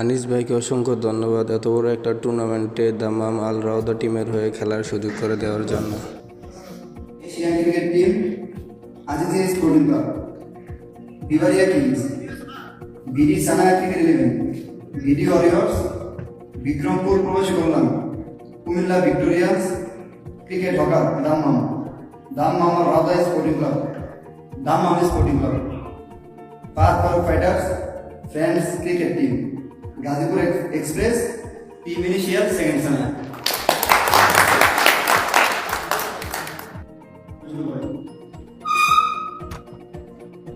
আনিস ভাইকে অসংখ্য ধন্যবাদ। এত বড় একটা টুর্নামেন্টে দামাম আল রাওদা টিমের হয়ে খেলার সুযোগ করে দেওয়ার জন্য। Asian cricket team Azizia sporting club Bavaria kings, BD cricket eleven, BD Bikrampur প্রবাসী কল্যাণ, Comilla Victorians, cricket hawker Dammam Dammam Radha sporting club Dammam sporting club, পাঁচ fighters, friends cricket team. Gazipur express, team initial, second সানা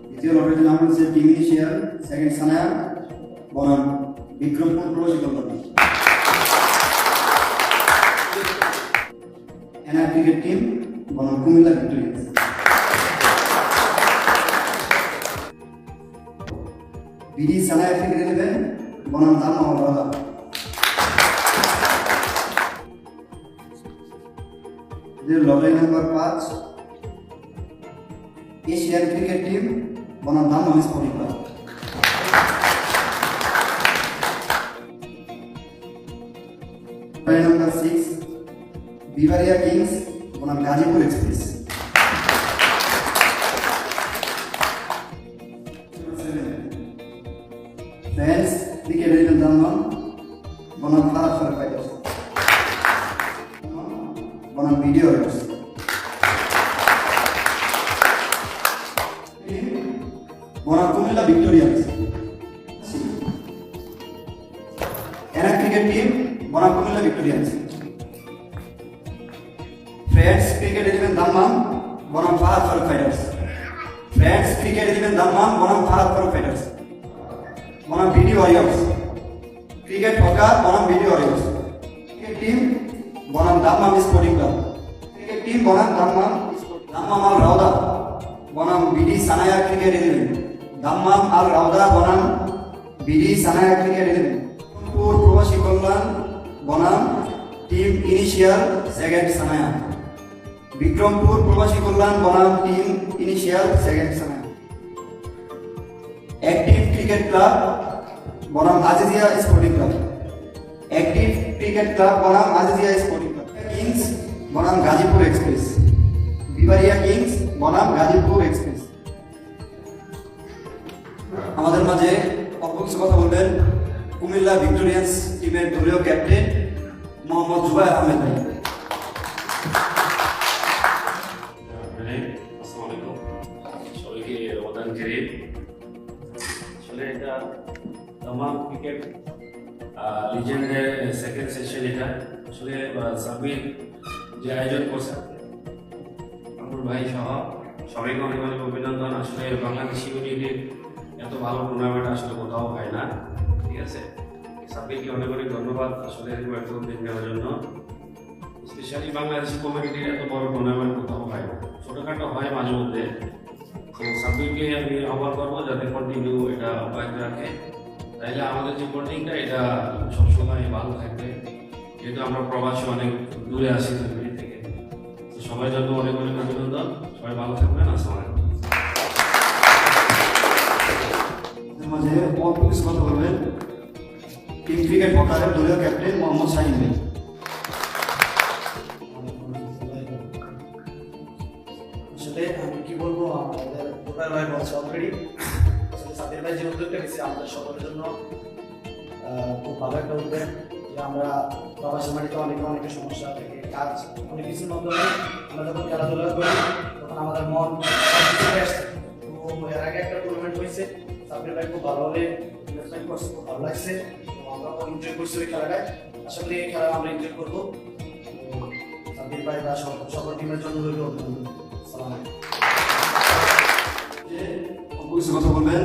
দ্বিতীয় লটের নাম হচ্ছে team initial, second Sanaya বনাম, বিক্রমপুর প্রবাসী কল্যাণ। NR cricket team, বনাম Comilla Victorians. BD Sanaiya cricket eleven বনাম দাম মহল্লা লটারি নাম্বার পাঁচ এশিয়ান ক্রিকেট টিম বনাম দাম sporting club lottery number six Bavaria kings বনাম Gazipur express friends cricket eleven Daman বনাম খারাপ খারাপ ফাইটার্স বনাম ভিডিও রাইটার্স বনাম কুমিল্লা ভিক্টোরিয়ান্স এরা ক্রিকেট টিম বনাম Comilla Victorians friends cricket eleven Dammam বনাম Fahad Farooq fighters friends cricket eleven Dammam বনাম ফাহাদ ফারুক ফাইটার্স বনাম বিডি ওয়ারিয়র্স ক্রিকেট হকার বনাম বিডি ওয়ারিয়র্স ক্রিকেট টিম বনাম Dammam sporting club cricket team বনাম Dammam Dammam Al Rawda বনাম BD Sanaiya cricket eleven Dammam Al Rawda বনাম BD Sanaiya cricket eleven Rangpur প্রবাসী কল্যাণ বনাম team initial second Sanaiya Bikrampur প্রবাসী কল্যাণ বনাম team initial second Sanaya active cricket club বনাম Azizia sporting club active cricket club বনাম আজিজিয়া স্পোর্টিং ক্লাব কিংস বনাম গাজীপুর এক্সপ্রেস বিবারিয়া কিংস বনাম গাজীপুর এক্সপ্রেস আমাদের মাঝে অল্প কথা বলবেন। কুমিল্লা ভিক্টোরিয়ান্স টিমের দলীয় ক্যাপ্টেন মোহাম্মদ জুবাই আহমেদ ভাই। তামাম ক্রিকেট লিজেন্ডের সেকেন্ড সেশন এটা আসলে আহ, সাব্বির যে আয়োজন করছে আঙ্কুর ভাই সহ সবাইকে অনেক অনেক অভিনন্দন। আসলে বাংলাদেশি ইউনিটির এত ভালো টুর্নামেন্ট আসলে কোথাও হয় না ঠিক আছে? সাব্বিরকে অনেক অনেক ধন্যবাদ আসলে এরকম একটা নেওয়ার জন্য। স্পেশালি বাংলাদেশি কমিউনিটির এত বড় টুর্নামেন্ট কোথাও হয় না। ছোটোখাটো হয় মাঝে মধ্যে। তো সাব্বিরকে আমি আহ্বান করব যাতে কন্টিনিউ এটা অব্যাহত রাখে। তাইলে আমাদের যে বন্ডিংটা এটা সবসময় ভালো থাকবে। যেহেতু আমরা প্রবাসী অনেক দূরে আসি ফ্যামিলি থেকে। তো সবাই জন্য অনেক অনেক অভিনন্দন। সবাই ভালো থাকবেন আসসালামু মাঝে অল্প কিছু কথা বলবেন। টিম ক্রিকেট দলীয় ক্যাপ্টেন মোহাম্মদ শাহিন ভাই। আসলে আমি কি বলব আমাদের ভাই বলছে অলরেডি আসলে ভাই যে উদ্যোগটা গেছে আমাদের সকলের জন্য খুব ভালো একটা উদ্যোগ যে আমরা প্রবাসী মাটিতে অনেক অনেক সমস্যা থেকে কাজ, অনেক কিছুর মাধ্যমে আমরা যখন খেলাধুলা করি, তখন আমাদের মন তো এর আগে একটা টুর্নামেন্ট হয়েছে সাব্বির ভাই খুব ভালোভাবে ইনভেস্টমেন্ট করছে, খুব ভালো লাগছে। আমরা এনজয় করছি ওই খেলাটায়। আশা করি এই খেলা আমরা এনজয় করব। তো সাব্বির ভাই বা সকল টিমের জন্য রইল সালাম আলাইকুম। কিছু কথা বলবেন?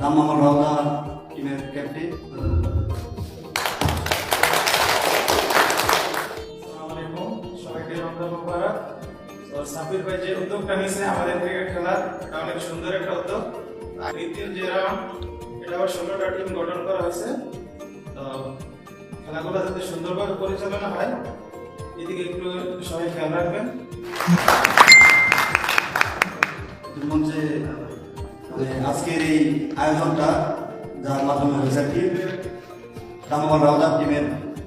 দাম আমার রাওদা টিমের ক্যাপ্টেন সাবির ভাই যে উদ্যোগটা নিয়েছে আমাদের ক্রিকেট খেলার এটা অনেক সুন্দর একটা উদ্যোগ। দ্বিতীয় যে রাউন্ড এটা আবার ষোলোটা টিম গঠন করা হয়েছে। তো খেলাগুলো যাতে সুন্দরভাবে পরিচালনা হয় এদিকে একটু সবাই খেয়াল রাখবেন। মঞ্চে মানে আজকের এই আয়োজনটা যার মাধ্যমে হয়েছে কি রামগঞ্জ রাউজার টিমের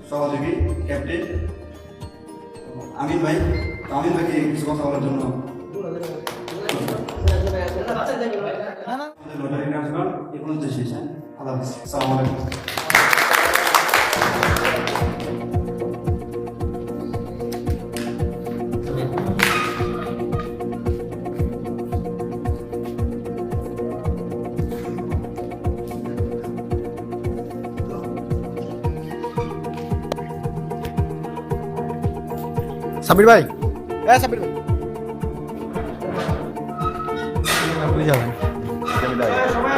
সহযোগী ক্যাপ্টেন। আমিন ভাই আমিন ভাইকে কিছু কথা বলার জন্য লটারি হ্যাঁ? আল্লাহ আসসালামু আলাইকুম। সাবির ভাই হ্যাঁ সাবির ভাই আপনি যাবেন সবাই